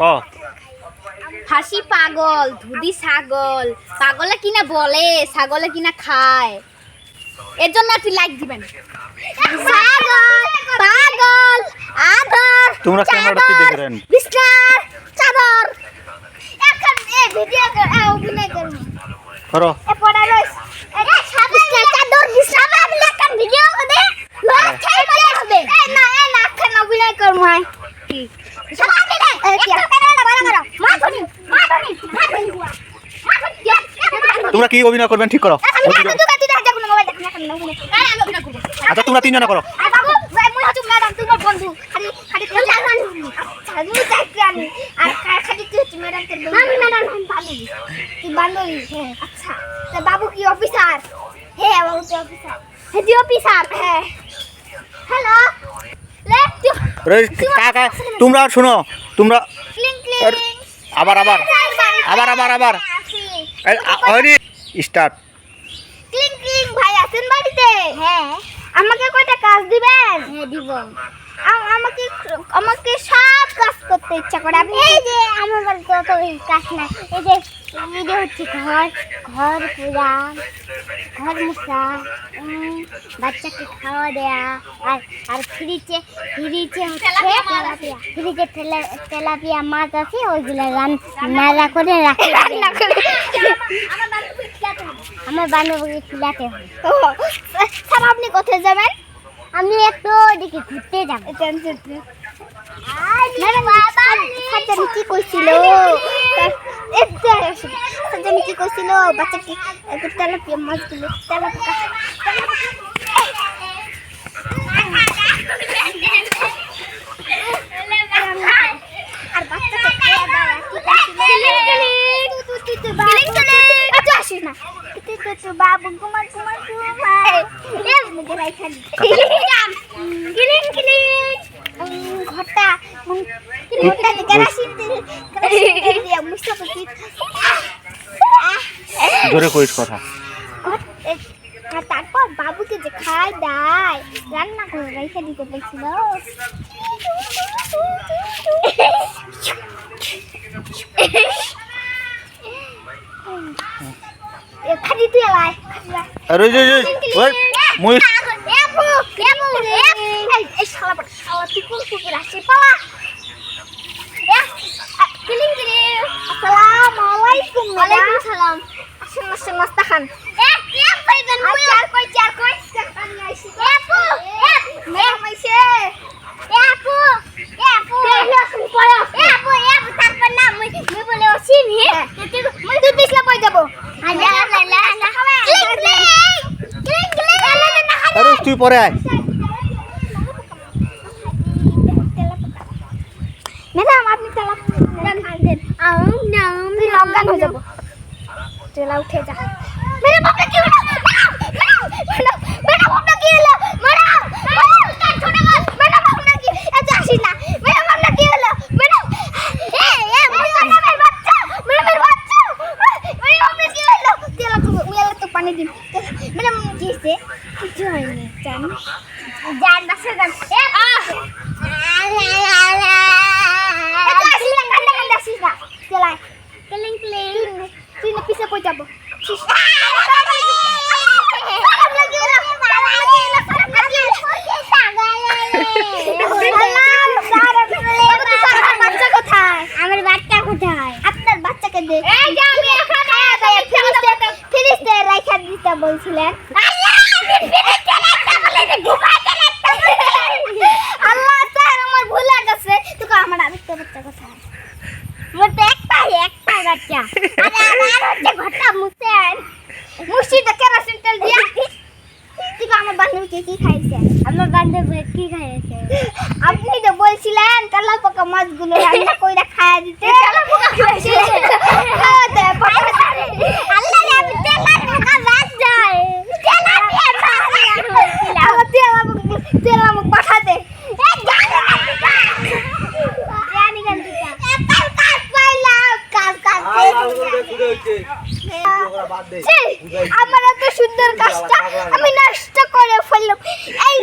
ক? হাসি পাগল ধুদি ছাগল। পাগলে কিনা বলে ছাগলে কিনা খায়। এর জন্য আপনি লাইক দিবেন ছাগল পাগল আদর তোমরা ক্যামেরাটা কি চাদর, দেখবেন? বিস্তার চাদর। এখন এ ভিডিও অভিনয় করুন করো। এ পড়া রইস। এ বিস্তার চাদর বিস্তার আমি এখন ভিডিও করে লয় খাই বলে হবে। এ না এ না এখন অভিনয় করুম হয় কি? সবাই তোমরা কি অভিনয় করবেন? ঠিক করো। আচ্ছা তোমরা তিনজনে করো। বাবু ভাই মুই হচ্ছে ম্যাডাম তোমার বন্ধু। খালি খালি খালি জানি আমি চাইছি আমি আর খা- খালি তুই হচ্ছে ম্যাডাম তোর বন্ধু। আমি ম্যাডাম আমি বান্ধবী তুই বান্ধবী তা বাবু কি অফিসার হ্যাঁ বাবু তুই অফিসার হ্যাঁ। অফিসার হ্যাঁ হ্যালো তোমরা শুনো তোমরা আবার আবার। আবার আবার আবার। হয়নি। স্টার্ট। ক্লিং ক্লিং ভাই আছেন বাড়িতে? হ্যাঁ। আমাকে কয়টা কাজ দিবেন? হ্যাঁ দিব। আমাকে আমাকে সব কাজ করতে ইচ্ছা করে। আপনি এই যে আমার বাড়িতে তো এই কাজ না এই যে এই যে হচ্ছে ঘর ঘর পুরা ঘর মুছা উম, বাচ্চাকে খাওয়া দেয়া আর আর ফ্রিজে ফ্রিজে হচ্ছে ফ্রিজে তেলা তেলাপিয়া মাছ আছে ওইগুলো রান্না করে রাখি। রান্না করে আমার বান্ধবীকে খিলাতে হবে স্যার আপনি কোথায় যাবেন? আমি একটু ওদিকে ঘুরতে যাব। কি কইছিল? কি কইছিল? বাচ্চাকে তেলাপিয়া মাছগুলো তেলাপিয়া আর বাচ্চাকে খাওয়া দাওয়া কি কইছিল তুই আসিস না তুই তুই তুই বাবু ঘুমা ঘুমা ঘুমাই এ মুখে রাইখা দি কিলিং কিলিং ঘটা ঘটা দিকে রাশিদ রাশিদ দিয়া মুসা করছি জোরে কইস কথা আর তারপর বাবুকে যে খায় দেয় রান্না করে রেখে দিতে বলছিল এ, খালি তুই আয় খালি আয়। আরে ওই যে ওই যে, ওই মুই আপু, আপু, এই, এই শালা বাট, শালা তুই কোন কুকুর আসছিস? পালা। এ, আ, কিলিং কিলিং। আসসালামু আলাইকুম, ম্যাডাম। আসুন, আসুন, নাস্তা খান। তুই পরে আয়। ম্যাডাম আপনি তেলা খান দেন। হয়ে যাব। তেলা উঠে যা ম্যাডাম আপনার কি হলো ম্যাডাম ম্যাডাম ম্যাডাম আপনার কি হলো ম্যাডাম ম্যাডাম ছোট মাছ ম্যাডাম আপনার কি এত আসিস না ম্যাডাম আপনার কি হলো ম্যাডাম এ এ ম্যাডামের বাচ্চা ম্যাডামের বাচ্চা ম্যাডাম আপনার কি হলো তেলা তো উয়ালা তো পানি দিন ম্যাডাম কি হইছে কিছু হয়নি জান জান বাসা জান এ আহ এত আসিস না কান্না কান্না আসিস না তেলায় ক্লিং ক্লিং তুই না পিছে পড়ে যাব আমার বাচ্চা কোথায়? আপনার বাচ্চাকে দে। এই যে আমি এখানে ফিরিস্তে রাইখা দিতে বলছিলেন। তো আমার আমার বান্ধবীকে কি আপনি তো বলছিলেন তেলা পোকা মাছগুলো রান্না কইরা খাইয়া দিতে তেলা পোকা খাইছে আল্লাহ রে আমি তেলা পোকা মাছ যাই তেলা দিয়ে মাছ তেলা তেলা মুখ পাঠাতে এ জানি না জানি না কাজ কাজ পাইলাম কাজ কাজ ছি, আমার এত সুন্দর কাজটা আমি নষ্ট করে ফেললাম। এই